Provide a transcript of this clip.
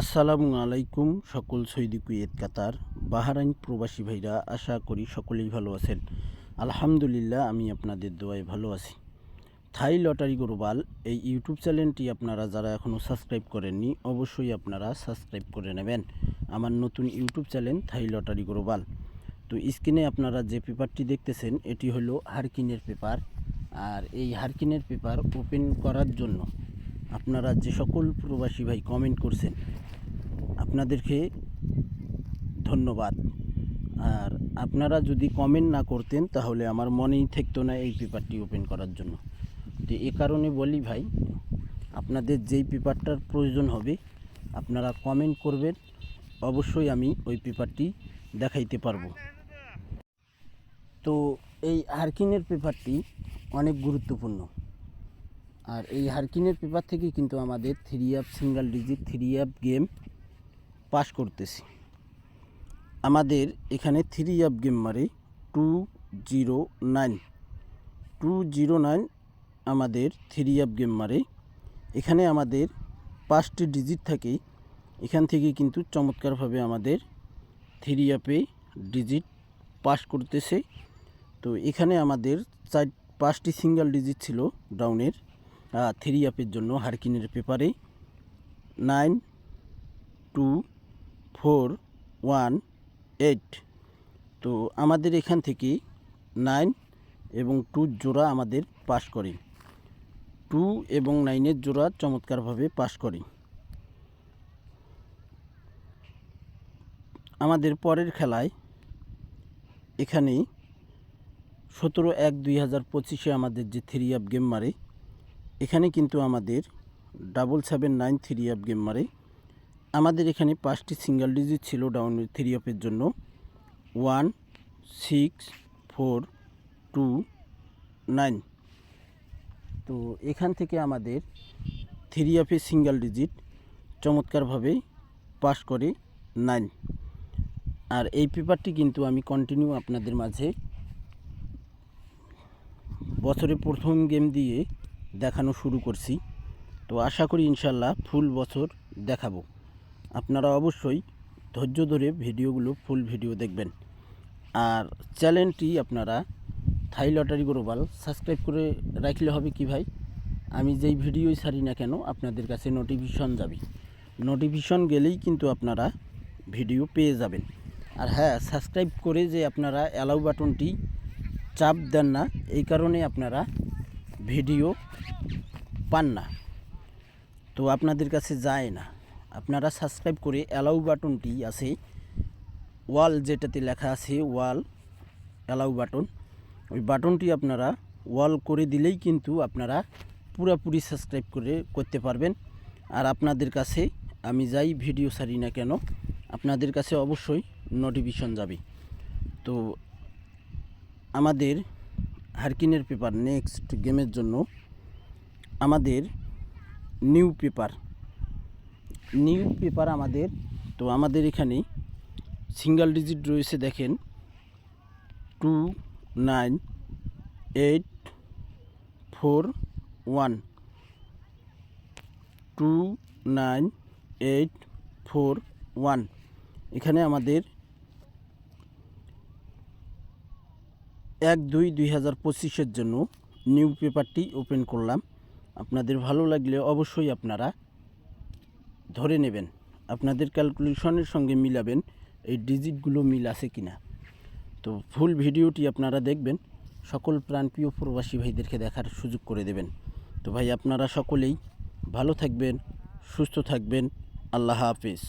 আসসালামু আলাইকুম সকল সৈদি কুয়েত, কাতার, বাহারাইন প্রবাসী ভাইরা, আশা করি সকলেই ভালো আছেন। আলহামদুলিল্লাহ, আমি আপনাদের দোয়ায় ভালো আছি। থাই লটারি গ্লোবাল এই ইউটিউব চ্যানেলটি আপনারা যারা এখনও সাবস্ক্রাইব করেননি, অবশ্যই আপনারা সাবস্ক্রাইব করে নেবেন। আমার নতুন YouTube channel Thai lottery global তো স্ক্রিনে আপনারা যে পেপারটি দেখতেছেন, এটি হলো হারকিনের পেপার। আর এই হারকিনের পেপার ওপেন করার জন্য আপনারা যে সকল প্রবাসী ভাই কমেন্ট করছেন, আপনাদেরকে ধন্যবাদ। আর আপনারা যদি কমেন্ট না করতেন, তাহলে আমার মনেই থাকতো না এই পেপারটি ওপেন করার জন্য। তো এ কারণে বলি ভাই, আপনাদের যেই পেপারটার প্রয়োজন হবে, আপনারা কমেন্ট করবেন, অবশ্যই আমি ওই পেপারটি দেখাইতে পারব। তো এই হারকিনের পেপারটি অনেক গুরুত্বপূর্ণ। আর এই হারকিনের পেপার থেকে কিন্তু আমাদের three up single digit three up game pass করতেছি। আমাদের এখানে থ্রি অ্যাপ গেম মারে two zero nine two zero nine আমাদের থ্রি অ্যাপ গেম মারে। এখানে আমাদের পাঁচটি ডিজিট থাকে। এখান থেকে কিন্তু চমৎকারভাবে আমাদের থ্রি অ্যাপে ডিজিট পাস করতেছে। তো এখানে আমাদের চার, পাঁচটি সিঙ্গেল ডিজিট ছিল ডাউনের থ্রি অ্যাপের জন্য হারকিনের পেপারে nine two four one eight তো আমাদের এখান থেকে নাইন এবং টু জোড়া আমাদের পাস করে। টু এবং নাইনের জোড়া চমৎকারভাবে পাস করে। আমাদের পরের খেলায় এখানে সতেরো এক দুই হাজার পঁচিশে আমাদের যে থ্রি অ্যাপ গেম মারে এখানে কিন্তু আমাদের double seven nine three up game মারে। আমাদের এখানে পাঁচটি সিঙ্গেল ডিজিট ছিল ডাউন থ্রি অফের জন্য। One six four two nine তো এখান থেকে আমাদের থ্রি অ্যাপের সিঙ্গেল ডিজিট চমৎকারভাবে পাস করে নাইন আর এই পেপারটি কিন্তু আমি কন্টিনিউ আপনাদের মাঝে বছরে প্রথম গেম দিয়ে দেখানো শুরু করছি। তো আশা করি ইনশাল্লাহ ফুল বছর দেখাবো। আপনারা অবশ্যই ধৈর্য ধরে ভিডিওগুলো, ফুল ভিডিও দেখবেন। আর চ্যানেলটি আপনারা থাই লটারি গ্লোবাল সাবস্ক্রাইব করে রাখলে হবে কি ভাই? আমি যেই ভিডিওই ছাড়ি না কেন, আপনাদের কাছে নোটিফিকেশন যাবে। নোটিফিকেশন গেলেই কিন্তু আপনারা ভিডিও পেয়ে যাবেন। আর হ্যাঁ সাবস্ক্রাইব করে যে আপনারা অ্যালাউ বাটনটি চাপ দেন না, এই কারণে আপনারা ভিডিও পান না। তো আপনাদের কাছে যায় না। আপনারা সাবস্ক্রাইব করে অ্যালাউ বাটনটি আছে। ওয়াল যেটাতে লেখা আছে ওয়াল অ্যালাউ বাটন ওই বাটনটি আপনারা ওয়াল করে দিলেই কিন্তু আপনারা পুরাপুরি সাবস্ক্রাইব করে করতে পারবেন। আর আপনাদের কাছে আমি যাই ভিডিও সারি না কেন, আপনাদের কাছে অবশ্যই নোটিফিকেশন যাবে। তো আমাদের হারকিনের পেপার নেক্সট গেমের জন্য আমাদের নিউ পেপার নিউ পেপার আমাদের, তো আমাদের এখানে সিঙ্গেল ডিজিট রয়েছে দেখেন two nine eight four one two nine eight four one এখানে আমাদের এক দুই দুই হাজার পঁচিশের জন্য নিউ পেপারটি ওপেন করলাম। আপনাদের ভালো লাগলে অবশ্যই আপনারা ধরে নেবেন। আপনাদের ক্যালকুলেশনের সঙ্গে মিলাবেন এই ডিজিটগুলো মিল আছে কি না তো ফুল ভিডিওটি আপনারা দেখবেন, সকল প্রাণপ্রিয় প্রবাসী ভাইদেরকে দেখার সুযোগ করে দেবেন। তো ভাই, আপনারা সকলেই ভালো থাকবেন, সুস্থ থাকবেন। আল্লাহ হাফিজ।